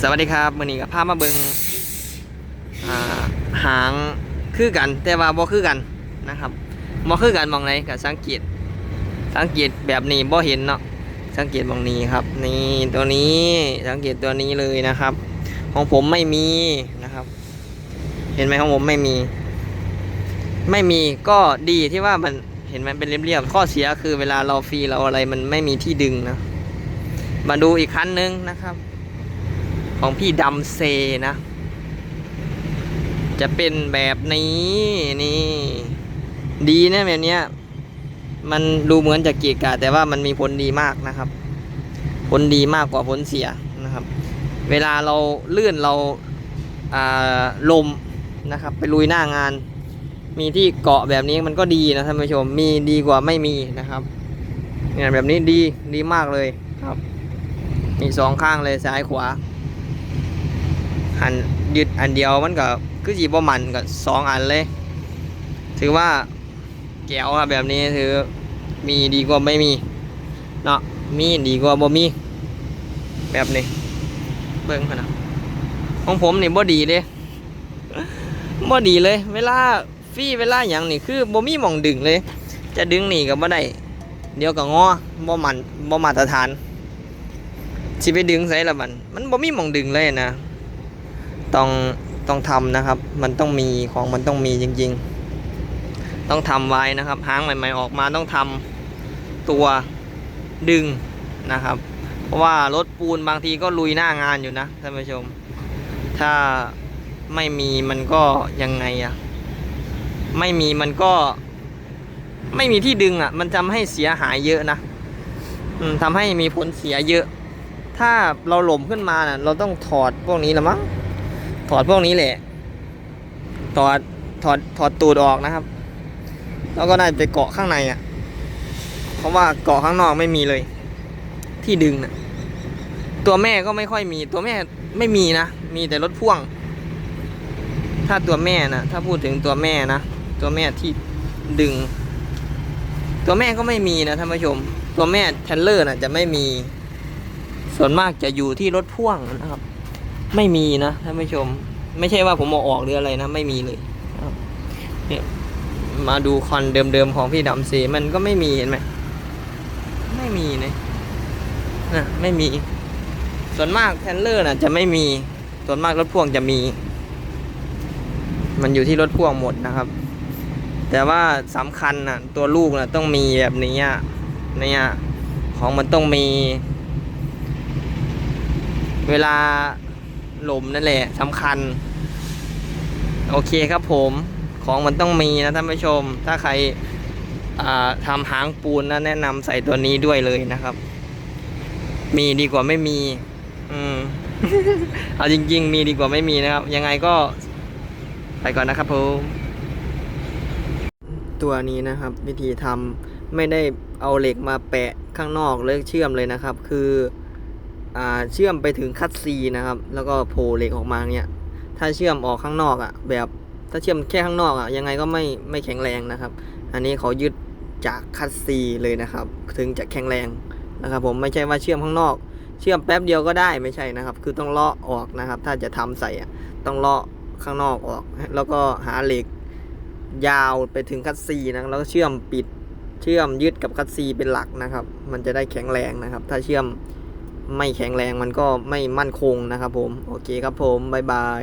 สวัสดีครับมือนี้ก็พามาเบิงหางคือกัน แต่ว่าบ่คือกันนะครับบ่คือกันมองไหนก็สังเกตสังเกตแบบนี้บ่เห็นเนาะสังเกตมองนี้ครับ นี่ตัวนี้สังเกตตัวนี้เลยนะครับ ของผมไม่มีนะครับ เห็นไหมของผมไม่มี ไม่มีก็ดีที่ว่ามันเห็นไหมเป็นเรียบๆข้อเสียคือเวลาเราฟรีเราอะไรมันไม่มีที่ดึงนะมาดูอีกคันนึงนะครับ ของพี่ดำเซนะ จะเป็นแบบนี้นี่ ดีนะแบบเนี้ย มันดูเหมือนจะเกียกะแต่ว่ามันมีผลดีมากนะครับ ผลดีมากกว่าผลเสียนะครับ เวลาเราเลื่อนเราอาลมนะครับ ไปลุยหน้างาน มีที่เกาะแบบนี้มันก็ดีนะท่านผู้ชมมีดีกว่าไม่มีนะครับเนี่ยแบบนี้ดีดีมากเลยครับ มีสองข้างเลยซ้ายขวา หันยึดอันเดียวมันก็คือจีบมันก็สองอันเลย ถือว่าแก้วครับแบบนี้ถือมีดีกว่าไม่มีเนาะมีดีกว่าบ่มี แบบนี้ เบิ่งขนาดของผมนี่บ่ดีเด้บ่ดีเลย เวลาฟรีเวลาอย่างนี่คือบ่มีหม่องดึงเลย จะดึงนี่ก็บ่ได้ เดี๋ยวก็งอบ่มันบ่มาตรฐานสิไปดึงใส่ละมัน มันบ่มีหม่องดึงเลยนะ ต้องต้องทำนะครับ มันต้องมีของมันต้องมีจริง ๆ ต้องทำไว้นะครับหางใหม่ ๆ ออกมาต้องทำตัวดึงนะครับ เพราะว่ารถปูนบางทีก็ลุยหน้างานอยู่นะท่านผู้ชม ถ้าไม่มีมันก็ยังไงอะไม่มีมันก็ไม่มีที่ดึงอะมันทำให้เสียหายเยอะนะอืมทำให้มีผลเสียเยอะ ถ้าเราหล่มขึ้นมาน่ะ เราต้องถอดพวกนี้ละมั้ง ถอดพวกนี้แหละ ถอด ถอด ถอดตูดออกนะครับ แล้วก็ได้ไปเกาะข้างในอะ เพราะว่าเกาะข้างนอกไม่มีเลย ที่ดึงน่ะตัวแม่ก็ไม่ค่อยมี ตัวแม่ไม่มีนะ มีแต่รถพ่วง ถ้าตัวแม่นะ ถ้าพูดถึงตัวแม่นะ ตัวแม่ที่ดึง ตัวแม่ก็ไม่มีนะท่านผู้ชม ตัวแม่เทนเลอร์น่ะจะไม่มี ส่วนมากจะอยู่ที่รถพ่วงนะครับ ไม่มีนะท่านผู้ชม ไม่ใช่ว่าผมเอาออกหรืออะไรนะ ไม่มีเลยเนี่ยมาดูคอนเดิมๆของพี่ดำซีมันก็ไม่มีเห็นไหมไม่มีนะนะไม่มี ส่วนมากแทนเลอร์น่ะ จะไม่มีส่วนมากรถพ่วงจะมี มันอยู่ที่รถพ่วงหมดนะครับ แต่ว่าสำคัญน่ะ ตัวลูกน่ะต้องมีแบบนี้เนี่ยของมันต้องมี เวลา ลมนั่นแหละสำคัญ โอเคครับผมของมันต้องมีนะท่านผู้ชม ถ้าใครอ่าทำหางปูนนะแนะนำใส่ตัวนี้ด้วยเลยนะครับ มีดีกว่าไม่มี อืมเอาจริง ๆ มีดีกว่าไม่มีนะครับ ยังไงก็ไปก่อนนะครับผมตัวนี้นะครับ วิธีทำไม่ได้เอาเหล็กมาแปะข้างนอกเลยเชื่อมเลยนะครับ คือ เชื่อมไปถึงคัตซีนะครับ แล้วก็โผล่เหล็กออกมาเนี่ยถ้าเชื่อมออกข้างนอกอะ่ะ แบบถ้าเชื่อมแค่ข้างนอกอะ่ะยังไงก็ไม่ไม่แข็งแรงนะครับ อันนี้เขายึดจากคัตซีเลยนะครับ ถึงจะแข็งแรงนะครับ ผมไม่ใช่ว่าเชื่อมข้างนอก เชื่อมแป๊บเดียวก็ได้ไม่ใช่นะครับ คือต้องเลาะออกนะครับ ถ้าจะทำใส่อะต้องเลาะข้างนอกออก แล้วก็หาเหล็กยาวไปถึงคัตซีนะแล้วก็เชื่อมปิดเชื่อมยึดกับคัตซีเป็นหลักนะครับ มันจะได้แข็งแรงนะครับ ถ้าเชื่อม ไม่แข็งแรงมันก็ไม่มั่นคงนะครับผม โอเคครับผม บ๊ายบาย